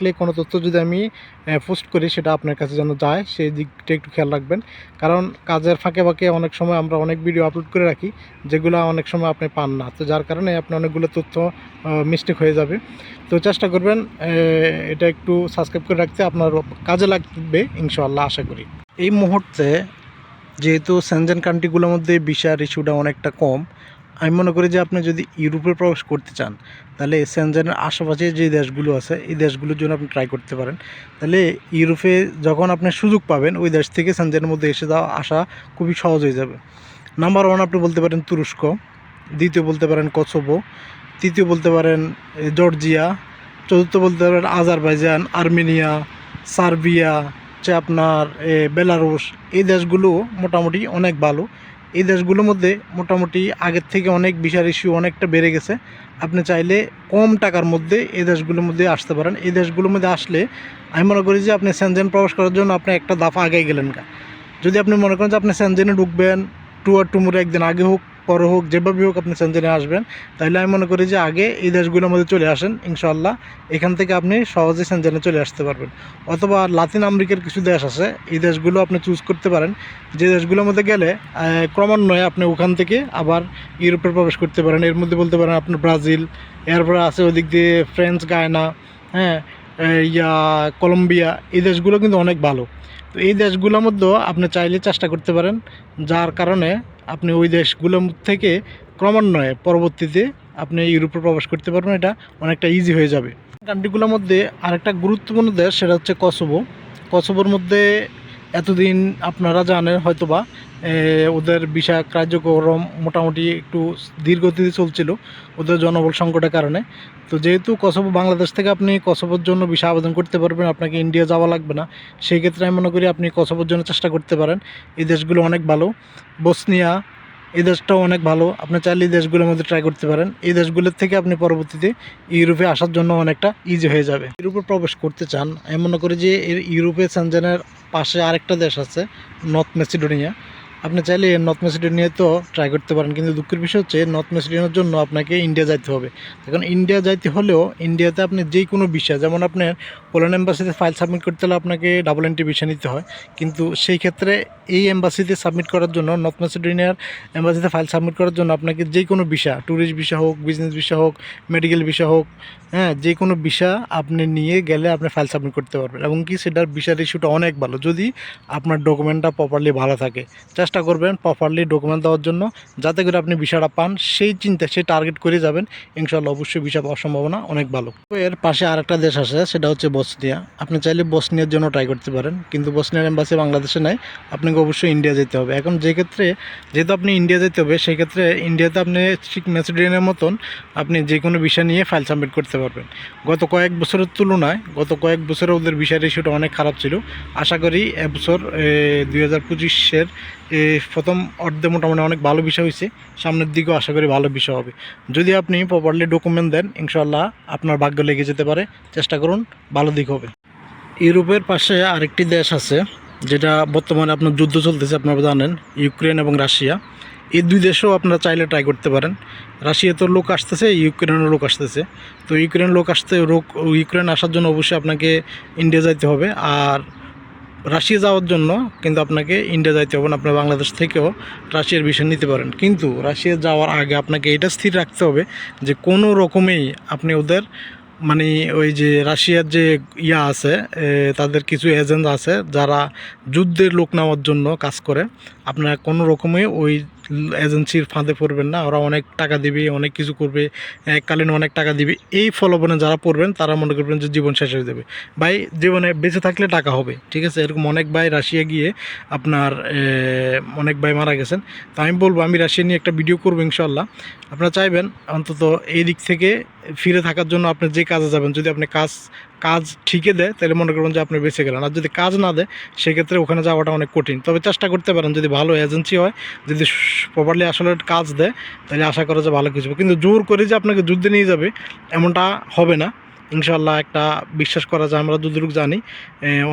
থাকলে কোনো তথ্য যদি আমি পোস্ট করি, সেটা আপনার কাছে যেন যায়, সেই দিকটা একটু খেয়াল রাখবেন। কারণ কাজের ফাঁকে ফাঁকে অনেক সময় আমরা অনেক ভিডিও আপলোড করে রাখি, যেগুলো অনেক সময় আপনি পান না। তো যার কারণে আপনি অনেকগুলো তথ্য মিস্টেক হয়ে যাবে। তো চেষ্টা করবেন এটা একটু সাবস্ক্রাইব করে রাখতে। আপনার কাজে লাগবে, ইনশাআল্লাহ, আশা করি। এই মুহূর্তে যেহেতু সেনজেন কান্ট্রিগুলোর মধ্যে ভিসার ইস্যুটা অনেকটা কম আমি মনে করি যে আপনি যদি ইউরোপে প্রবেশ করতে চান, তাহলে সেনজেনের আশেপাশে যে দেশগুলো আছে, এই দেশগুলোর জন্য আপনি ট্রাই করতে পারেন। তাহলে ইউরোপে যখন আপনি সুযোগ পাবেন, ওই দেশ থেকে সেনজেনের মধ্যে এসে যাওয়া আসা খুবই সহজ হয়ে যাবে। নাম্বার ওয়ান আপনি বলতে পারেন তুরস্ক, দ্বিতীয় বলতে পারেন কসোভো, তৃতীয় বলতে পারেন জর্জিয়া, চতুর্থ বলতে পারেন আজারবাইজান, আর্মেনিয়া, সার্বিয়া, হচ্ছে আপনার বেলারুশ। এই দেশগুলো মোটামুটি অনেক ভালো। এই দেশগুলোর মধ্যে মোটামুটি আগের থেকে অনেক বিশাল ইস্যু অনেকটা বেড়ে গেছে। আপনি চাইলে কম টাকার মধ্যে এই দেশগুলোর মধ্যে আসতে পারেন। এই দেশগুলোর মধ্যে আসলে আমি মনে করি যে আপনি সেনজেন প্রবেশ করার জন্য আপনি একটা দাফা আগে গেলেন যদি আপনি মনে করেন যে আপনি স্যানজেনে ঢুকবেন, টু আর টুমুরে একদিন আগে হোক পরে হোক, যেভাবে হোক আপনি সেনজেনে আসবেন। তাহলে আমি মনে করি যে আগে এই দেশগুলোর মধ্যে চলে আসেন ইনশাল্লাহ এখান থেকে আপনি সহজে সেনজেনে চলে আসতে পারবেন। অথবা লাতিন আমেরিকার কিছু দেশ আছে, এই দেশগুলো আপনি চুজ করতে পারেন। যে দেশগুলোর মধ্যে গেলে ক্রমান্বয়ে আপনি ওখান থেকে আবার ইউরোপে প্রবেশ করতে পারেন। এর মধ্যে বলতে পারেন আপনার ব্রাজিল, এরপরে আছে ওদিক দিয়ে ফ্রান্স, গায়না হ্যাঁ ইয়া, কলম্বিয়া। এই দেশগুলো কিন্তু অনেক ভালো। তো এই দেশগুলোর মধ্যেও আপনি চাইলে চেষ্টা করতে পারেন। যার কারণে আপনি ওই দেশগুলো থেকে ক্রমান্বয়ে পরবর্তীতে আপনি ইউরোপে প্রবেশ করতে পারবেন, এটা অনেকটা ইজি হয়ে যাবে। কান্ট্রিগুলোর মধ্যে আরেকটা গুরুত্বপূর্ণ দেশ, সেটা হচ্ছে কসোভো কসোভোর মধ্যে এতদিন আপনারা জানেন হয়তোবা ওদের ভিসা কার্যক্রম মোটামুটি একটু ধীরগতিতে চলছিল ওদের জনবল সংকটের কারণে। তো যেহেতু কসবো বাংলাদেশ থেকে আপনি কসবোর জন্য বিষয় আবেদন করতে পারবেন, আপনাকে ইন্ডিয়া যাওয়া লাগবে না, সেই ক্ষেত্রে আমি মনে করি আপনি কসবোর জন্য চেষ্টা করতে পারেন। এই দেশগুলো অনেক ভালো, বসনিয়া এই দেশটাও অনেক ভালো। আপনি চাইলে এই দেশগুলোর মধ্যে ট্রাই করতে পারেন। এই দেশগুলোর থেকে আপনি পরবর্তীতে ইউরোপে আসার জন্য অনেকটা ইজি হয়ে যাবে। ইউরোপে প্রবেশ করতে চান আমি মনে করি যে এর ইউরোপে সানজানের পাশে আরেকটা দেশ আছে নর্থ মেসিডোনিয়া আপনি চাইলে নর্থ মেসিডোনিয়াতেও ট্রাই করতে পারেন, কিন্তু দুঃখের বিষয় হচ্ছে নর্থ মেসিডোনিয়ার জন্য আপনাকে ইন্ডিয়া যাইতে হবে। এখন ইন্ডিয়া যাইতে হলেও ইন্ডিয়াতে আপনি যে কোনো বিষয়, যেমন আপনার পোল্যান্ড এম্বাসিতে ফাইল সাবমিট করতে হলে আপনাকে ডাবল এন্ট্রি ভিসা নিতে হয়, কিন্তু সেই ক্ষেত্রে এই এম্বাসিতে সাবমিট করার জন্য নর্থ মেসিডোনিয়ার এম্বাসিতে ফাইল সাবমিট করার জন্য আপনাকে যে কোনো ভিসা ট্যুরিস্ট ভিসা হোক বিজনেস ভিসা হোক মেডিকেল ভিসা হোক হ্যাঁ যে কোনো ভিসা আপনি নিয়ে গেলে আপনি ফাইল সাবমিট করতে পারবেন। এবং কি সেটার ভিসার ইস্যুটা অনেক ভালো, যদি আপনার ডকুমেন্টটা প্রপারলি ভালো থাকে। চেষ্টা করবেন প্রপারলি ডকুমেন্ট দেওয়ার জন্য। যাতে করে আপনি ভিসাটা পান, সেই চিন্তা, সেই টার্গেট করে যাবেন। ইনশাল্লাহ অবশ্যই ভিসা পাওয়ার সম্ভাবনা অনেক ভালো। তো এর পাশে আরেকটা দেশ আছে, সেটা হচ্ছে বসনিয়া। আপনি চাইলে বসনিয়ার জন্য ট্রাই করতে পারেন, কিন্তু বসনিয়ার এম্বাসি বাংলাদেশে নাই। আপনাকে অবশ্যই ইন্ডিয়া যেতে হবে। এখন যে ক্ষেত্রে, যেহেতু আপনি ইন্ডিয়া যেতে হবে, সেই ক্ষেত্রে ইন্ডিয়াতে আপনি ঠিক ম্যাসিডোনিয়ার মতন আপনি যে কোনো ভিসা নিয়ে ফাইল সাবমিট করতে পারবেন। গত কয়েক বছরের তুলনায়, গত কয়েক বছরে ওদের ভিসার ইস্যুটা অনেক খারাপ ছিল। আশা করি এবছর দুই হাজার পঁচিশের প্রথম অর্ধে মোটামুটি অনেক ভালো বিষয় হয়েছে। সামনের দিকেও আশা করি ভালো বিষয় হবে। যদি আপনি প্রপারলি ডকুমেন্ট দেন ইনশাল্লাহ আপনার ভাগ্য লেগে যেতে পারে। চেষ্টা করুন, ভালো দিক হবে। ইউরোপের পাশে আরেকটি দেশ আছে, যেটা বর্তমানে আপনার যুদ্ধ চলতেছে, আপনারা জানেন, ইউক্রেন এবং রাশিয়া। এই দুই দেশেও আপনারা চাইলে ট্রাই করতে পারেন। রাশিয়াতেও লোক আসতেছে, ইউক্রেনেরও লোক আসতেছে। তো ইউক্রেন লোক আসতে লোক ইউক্রেন আসার জন্য অবশ্যই আপনাকে ইন্ডিয়া যাইতে হবে। আর রাশিয়া যাওয়ার জন্য কিন্তু আপনাকে ইন্ডিয়া যাইতে হবে না, আপনার বাংলাদেশ থেকেও রাশিয়ার বিষয় নিতে পারেন। কিন্তু রাশিয়া যাওয়ার আগে আপনাকে এটা স্থির রাখতে হবে যে কোনো রকমেই আপনি ওদের মানে ওই যে রাশিয়ার যে ইয়া আছে তাদের কিছু এজেন্ট আছে যারা যুদ্ধের লোক নেওয়ার জন্য কাজ করে, আপনারা কোনো রকমে ওই এজেন্সির ফাঁদে পড়বেন না, ওরা অনেক টাকা দিবে, অনেক কিছু করবে এককালীন অনেক টাকা দিবে। এই ফলবনে যারা পড়বেন, তারা মনে করবেন যে জীবন শেষ হয়ে যাবে। ভাই, জীবনে বেঁচে থাকলে টাকা হবে, ঠিক আছে? এরকম অনেক ভাই রাশিয়া গিয়ে আপনার অনেক ভাই মারা গেছেন। তো আমি বলব, আমি রাশিয়া নিয়ে একটা ভিডিও করব ইনশাল্লাহ আপনারা চাইবেন অন্তত এই দিক থেকে ফিরে থাকার জন্য আপনি যে কাজে যাবেন, যদি আপনি কাজ কাজ ঠিকই দেয়, তাহলে মনে করবেন যে আপনি বেঁচে গেলেন। আর যদি কাজ না দেয়, সেক্ষেত্রে ওখানে যাওয়াটা অনেক কঠিন। তবে চেষ্টা করতে পারেন, যদি ভালো এজেন্সি হয়, যদি প্রপারলি আসলে কাজ দেয়, তাহলে আশা করা যে ভালো কিছু কিন্তু জোর করে যে আপনাকে যুদ্ধে নিয়ে যাবে, এমনটা হবে না। ইনশাল্লাহ একটা বিশ্বাস করা যায়, আমরা যতটুকু জানি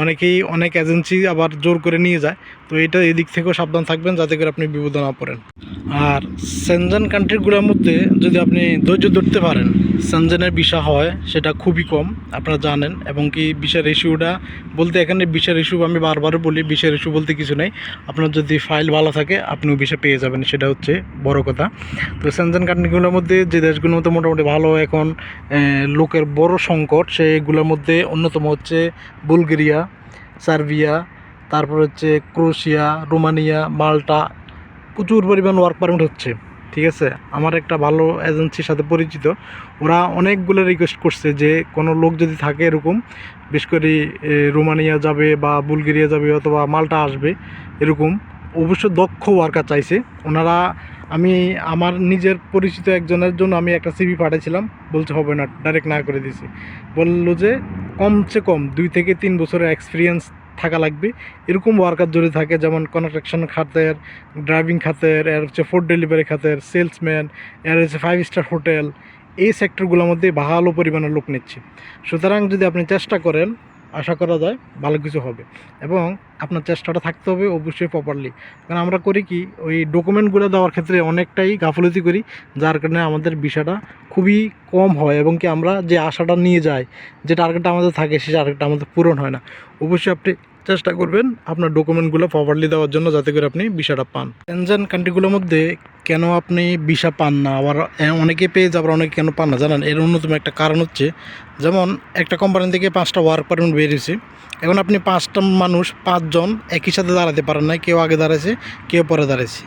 অনেকেই, অনেক এজেন্সি আবার জোর করে নিয়ে যায়। তো এটা এদিক থেকেও সাবধান থাকবেন যাতে করে আপনি বিপদে না পড়েন। আর সেনজেন কান্ট্রিগুলোর মধ্যে যদি আপনি ধৈর্য ধরতে পারেন, সেনজেনের বিষা হয়, সেটা খুবই কম, আপনারা জানেন, এবং কি বিষের রেশিওটা বলতে এখানে বিষের রেশিও আমি বারবার বলি, বিষের রেশিও বলতে কিছু নেই। আপনার যদি ফাইল ভালো থাকে, আপনিও বিষে পেয়ে যাবেন, সেটা হচ্ছে বড় কথা। তো সেনজেন কান্ট্রিগুলোর মধ্যে যে দেশগুলোর মধ্যে মোটামুটি ভালো এখন লোকের বড় সংকট, সেগুলোর মধ্যে অন্যতম হচ্ছে বুলগেরিয়া, সার্বিয়া তারপর হচ্ছে ক্রোশিয়া, রোমানিয়া, মাল্টা, প্রচুর পরিমাণ ওয়ার্ক পারমিট হচ্ছে, ঠিক আছে? আমার একটা ভালো এজেন্সির সাথে পরিচিত, ওরা অনেকগুলো রিকোয়েস্ট করছে যে কোনো লোক যদি থাকে এরকম, বিশেষ করে রোমানিয়া যাবে বা বুলগেরিয়া যাবে অথবা মাল্টা আসবে এরকম, অবশ্য দক্ষ ওয়ার্কার চাইছে। ওনারা, আমি, আমার নিজের পরিচিত একজনের জন্য আমি একটা সিভি পাঠিয়েছিলাম বলছে হবে না ডাইরেক্ট না করে দিয়েছি বলল যে কমসে কম দুই থেকে তিন বছরের এক্সপিরিয়েন্স থাকা লাগবে। এরকম ওয়ার্কার যদি থাকে, যেমন কনস্ট্রাকশন খাতের ড্রাইভিং খাতের, এর হচ্ছে ফুড ডেলিভারি খাতের সেলসম্যান এর হচ্ছে ফাইভ স্টার হোটেল এই সেক্টরগুলোর মধ্যে ভালো পরিমাণে লোক নিচ্ছে। সুতরাং যদি আপনি চেষ্টা করেন আশা করা যায় ভালো কিছু হবে। এবং আপনার চেষ্টাটা থাকতে হবে অবশ্যই প্রপারলি কারণ আমরা করি কি, ওই ডকুমেন্টগুলো দেওয়ার ক্ষেত্রে অনেকটাই গাফলতি করি, যার কারণে আমাদের বিষয়টা খুবই কম হয় এবং কি আমরা যে আশাটা নিয়ে যাই, যে টার্গেটটা আমাদের থাকে, সেই টার্গেটটা আমাদের পূরণ হয় না। অবশ্যই আপনি চেষ্টা করবেন আপনার ডকুমেন্টগুলো প্রপারলি দেওয়ার জন্য যাতে করে আপনি ভিসাটা পান। টেনজান কান্ট্রিগুলোর মধ্যে কেন আপনি ভিসা পান না? আবার অনেকে পেয়ে যাবার অনেকে কেন পান না? জানেন, এর অন্যতম একটা কারণ হচ্ছে, যেমন একটা কোম্পানি থেকে পাঁচটা ওয়ার্ক পারমিট বেরিয়েছে এখন আপনি পাঁচটা মানুষ, পাঁচজন একই সাথে দাঁড়াতে পারেন না কেউ আগে দাঁড়াইছে, কেউ পরে দাঁড়াইছে।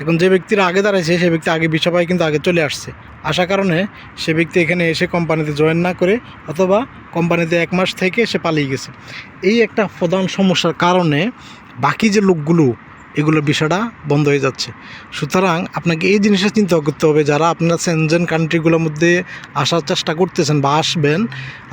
এখন যে ব্যক্তিরা আগে দাঁড়াইছে, সে ব্যক্তি আগে ভিসা পায়, কিন্তু আগে চলে আসছে। আসার কারণে সে ব্যক্তি এখানে এসে কোম্পানিতে জয়েন না করে, অথবা কোম্পানিতে এক মাস থেকে সে পালিয়ে গেছে। এই একটা প্রধান সমস্যার কারণে বাকি যে লোকগুলো এগুলোর বিষয়টা বন্ধ হয়ে যাচ্ছে। সুতরাং আপনাকে এই জিনিসটা চিন্তা করতে হবে, যারা আপনার সেনজেন কান্ট্রিগুলোর মধ্যে আসার চেষ্টা করতেছেন বা আসবেন,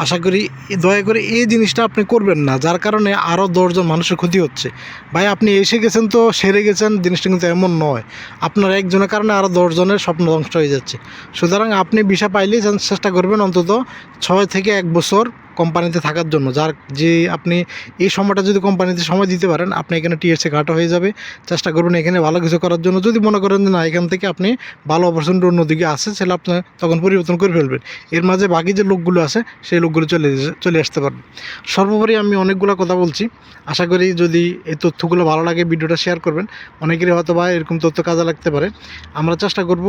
আশা করি দয়া করে এই জিনিসটা আপনি করবেন না, যার কারণে আরও দশজন মানুষের ক্ষতি হচ্ছে। ভাই, আপনি এসে গেছেন তো, সেরে গেছেন, জিনিসটা কিন্তু এমন নয়। আপনার একজনের কারণে আরও দশজনের স্বপ্ন ধ্বংস হয়ে যাচ্ছে। সুতরাং আপনি ভিসা পাইলেই চেষ্টা করবেন অন্তত ছয় থেকে এক বছর কোম্পানিতে থাকার জন্য, যার যে আপনি এই সময়টা যদি কোম্পানিতে সময় দিতে পারেন, আপনি এখানে টিএসএ ঘাটা হয়ে যাবে। চেষ্টা করুন এখানে ভালো কিছু করার জন্য। যদি মনে করেন যে না, এখান থেকে আপনি ভালো অপরচুনিটি অন্যদিকে আসে, সেটা আপনি তখন পরিবর্তন করে ফেলবেন। এর মাঝে বাকি যে লোকগুলো আছে, সেই লোকগুলো চলে চলে আসতে পারবে সর্বোপরি আমি অনেকগুলো কথা বলছি। আশা করি যদি এই তথ্যগুলো ভালো লাগে, ভিডিওটা শেয়ার করবেন। অনেকেরই হয়তো বা এরকম তথ্য কাজে লাগতে পারে। আমরা চেষ্টা করব,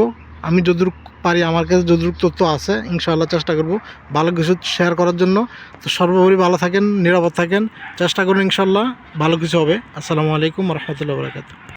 আমি যতটুকু পারি, আমার কাছে যতটুকু তথ্য আছে, ইনশাআল্লাহ চেষ্টা করব ভালো কিছু শেয়ার করার জন্য। তো সর্বোপরি ভালো থাকেন, নিরাপদ থাকেন। চেষ্টা করুন ইনশাল্লাহ, ভালো কিছু হবে। আসসালামু আলাইকুম রহমতুল্লাহ বরাকাত